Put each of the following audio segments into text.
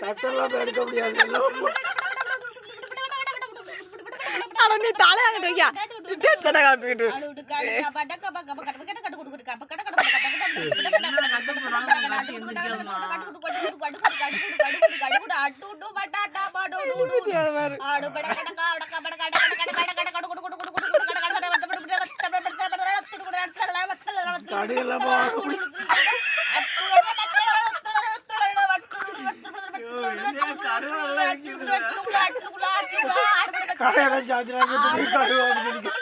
தட்டெல்லாம் எடுக்க முடியாது ஆனா நீ தலை அங்கிட்டு வையா டென்ஷனை காப்பிக்கிட்டு கடையெல்லாம் போக முடியாது கடையெல்லாம் சாத்திராங்க கடுவாங்க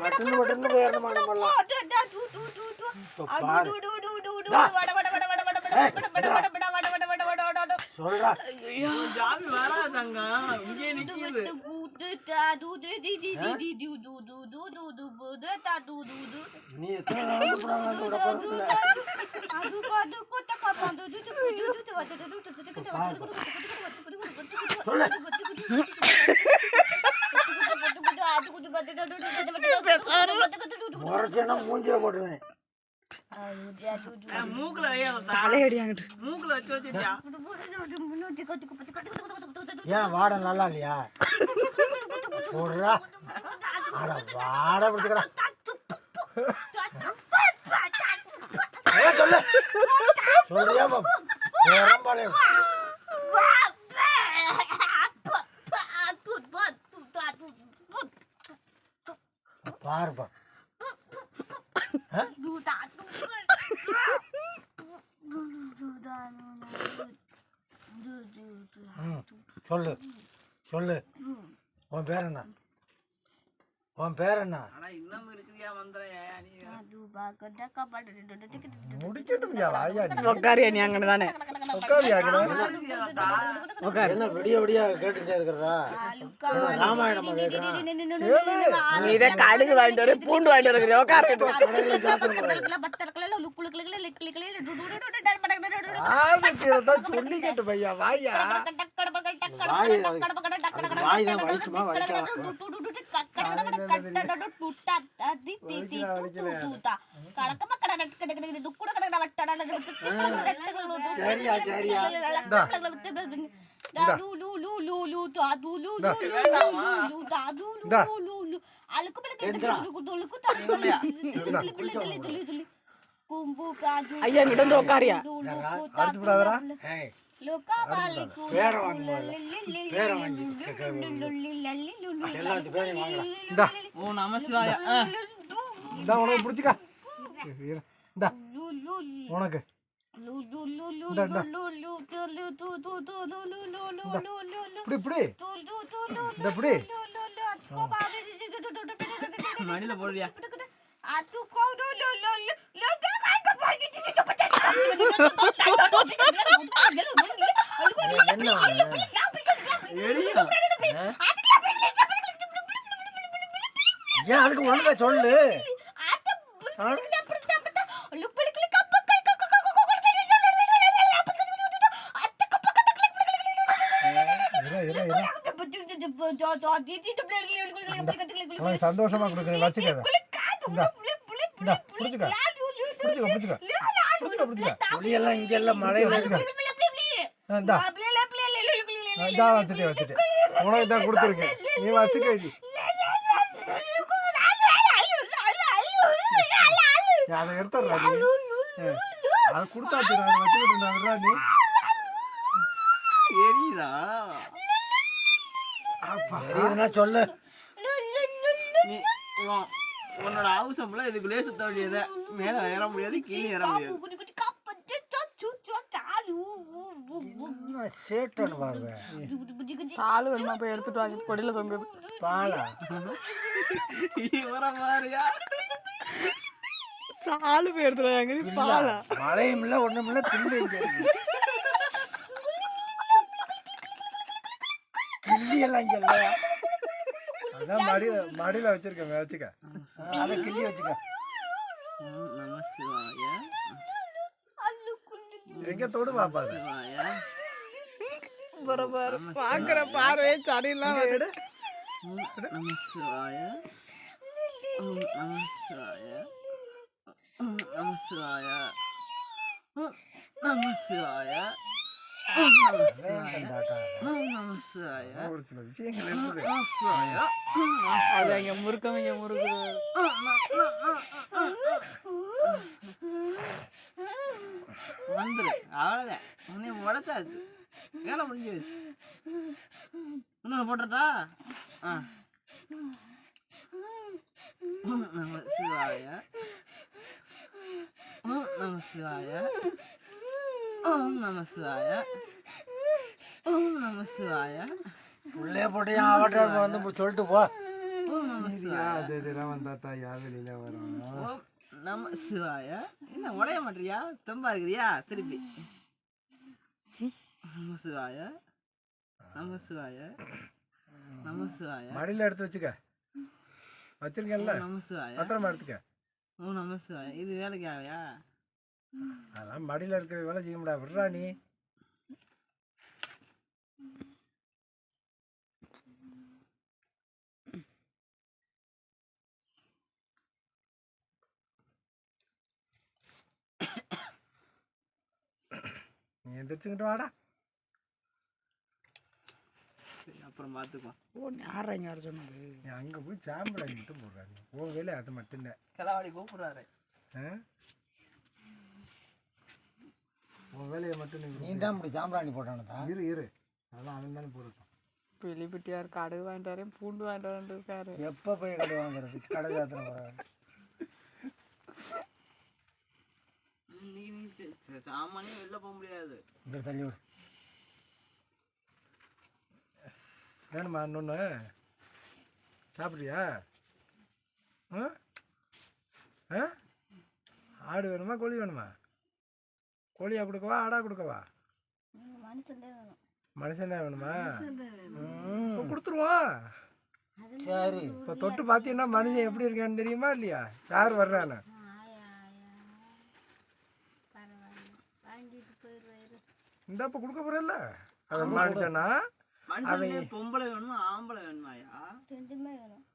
பட்டுன்னு பட்டுன்னு போயிடணுமா நம்மளாம் சொல்றா ஜாமி வராதாங்க இங்கே நீ எத்தனை போறாங்க போறதில்ல மூக்குல வச்சு வச்சுட்டியா ஏன் வாடை நல்லா இல்லையா? போடுறா. அட வாடை பிடிச்சிக்கடா. சொல்லு. சொல்றியா பேரம்பாளையம் பாருப்பா. சொல்லு சொல்லு. உன் பேர் என்ன? உன் பேர் என்ன முடிக்கட்டும் நீ அங்கிட்டு தானே உட்காரியா உக்காரு என்ன விடிய விடிய கேட்டுட்டே இருக்கிறதா ராமாயணமா கேட்கறான் இதை கடுகு வாங்கிட்டு வர பூண்டு வாங்கிட்டு இருக்கிற உட்காரு சொல்லிக்கிட்டு பையா வாயா வாய் தான் வலிக்குமா சரியா சரியா ஐயா பேரையும் வாங்கலாம் ஓ நமசிவாய இந்தா உனக்கு மடியில போடுறியா என்ன எரியும் ஏன் அதுக்கு ஒழுங்கா சொல்லு சந்தோஷமா கொடுக்குறேன் வச்சுக்கத. இந்தா இந்தா பிடிச்சிக்க. புளியெல்லாம் இங்க எல்லாம் இதா வச்சுட்டே வச்சுட்டே உனக்கு தான் கொடுத்துருக்கேன். நீ வச்சுக்க. அதை எடுத்துடுறா நீ. அதை கொடுத்தாச்சு நான் அதை வச்சுக்கிட்டு இருந்தா நீ. எரியுதா? தெரியுதுன்னா சொல்லு. நீ உன்னோட அவசரம் ஃபுல்லா இதுக்குள்ளேயே சுத்த வேண்டியது. மேல ஏற முடியாது கீழே ஏற முடியாது. என்ன சேட்டன் பாருங்க சாலு வேணுமா போய் எடுத்துட்டு வாங்க கொடியில தொங்குது பாலா? இவர மாதிரியா சாலு போய் எடுத்துட்டு வாங்க பாலா. மழையும் இல்ல ஒண்ணும் இல்ல பில்லு எல்லாம் இல்ல அதான் மடியில மடியில வச்சிருக்கேன் வச்சுக்க. அதை கிள்ளி வச்சுக்க. எங்க தொடு பாப்பா பரபர பாக்குற பார்வையே சரியில்லாம எடு ஓம் நம சிவாய. ஓம் ஒரு சில விஷயங்கள் இருக்குது அது அங்க முறுக்கம் இங்க முறுக்கு வந்துரு அவ்வளோதான் உன்னை உடத்தாச்சு வேலை முடிஞ்சு வச்சு இன்னொன்று போட்டுட்டா ஆ நம சிவாய நம சிவாய ஓம் நம சிவாய ஓம் நம சிவாய உள்ளே போட்டு என் அவட்ட வந்து சொல்லிட்டு போ ஓம் நம சிவாய இதெல்லாம் வந்தா தான் யா வெளியில வரும் ஓம் நம சிவாய என்ன உடைய மாட்டியா தெம்பா இருக்கிறியா திருப்பி நம சிவாய நம சிவாய நம சிவாய மடியில எடுத்து வச்சுக்க வச்சிருக்கேன்ல நம சிவாய பத்திரமா எடுத்துக்க ஓ நம சிவாய இது வேலைக்கு ஆவையா அதெல்லாம் மடியில இருக்கிற வேலை செய்ய முடியாது விட்றா நீ. நீ எந்திரிச்சுக்கிட்டு வாடா. சரி அப்புறம் பார்த்துக்குவோம் ஓ யாரா இங்க வர சொன்னது. நீ அங்க போய் சாம்பல் மட்டும் போடுறா நீ. உன் வேலை அது மட்டும்தான் கிளவாடி கூப்பிடுறாரு ஆ? உன் வேலையை மட்டும் நீ நீ தான் இப்படி சாம்பிராணி போட்டானதா இரு இரு. அதெல்லாம் அவன் தானே போடட்டும் வெளிப்பட்டியார் கடுகு வாங்கிட்டு வரேன் பூண்டு வாங்கிட்டு வரேன் இருக்காரு. எப்போ போய் கடை வாங்குறது? கடை சாத்திரம் போகிறாரு இன்னைக்கு நீ ச- ச- சாமானியே வெளில போக முடியாது. இந்த தள்ளி விடு. வேணுமா இன்னொன்று சாப்பிட்றியா ஆ? ஆடு வேணுமா கோழி வேணுமா? கோழியா கொடுக்கவா ஆடா கொடுக்கவா மனுஷன் தான் வேணும். மனுஷன் தான் வேணுமா. இப்போ கொடுத்துருவோம். சரி. இப்போ தொட்டு பார்த்தீங்கன்னா மனுஷன் எப்படி இருக்கான்னு தெரியுமா இல்லையா? யார் போயிடுவாரு இந்த இப்போ கொடுக்க போகிறல்ல அது மனுஷனா மனுஷன் பொம்பளை வேணுமா ஆம்பளை வேணுமாயா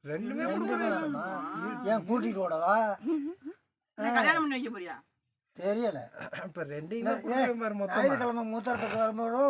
ரெண்டுமே கொடுக்கணும் ஏன் கூட்டிட்டு ஓடவா? என்ன கல்யாணம் பண்ணி வைக்க போறியா? தெரியல. இப்போ ரெண்டையுமே மொத்தமா. ஞாயிற்றுக்கிழமை மூத்தரத்துக்கு வரும்போது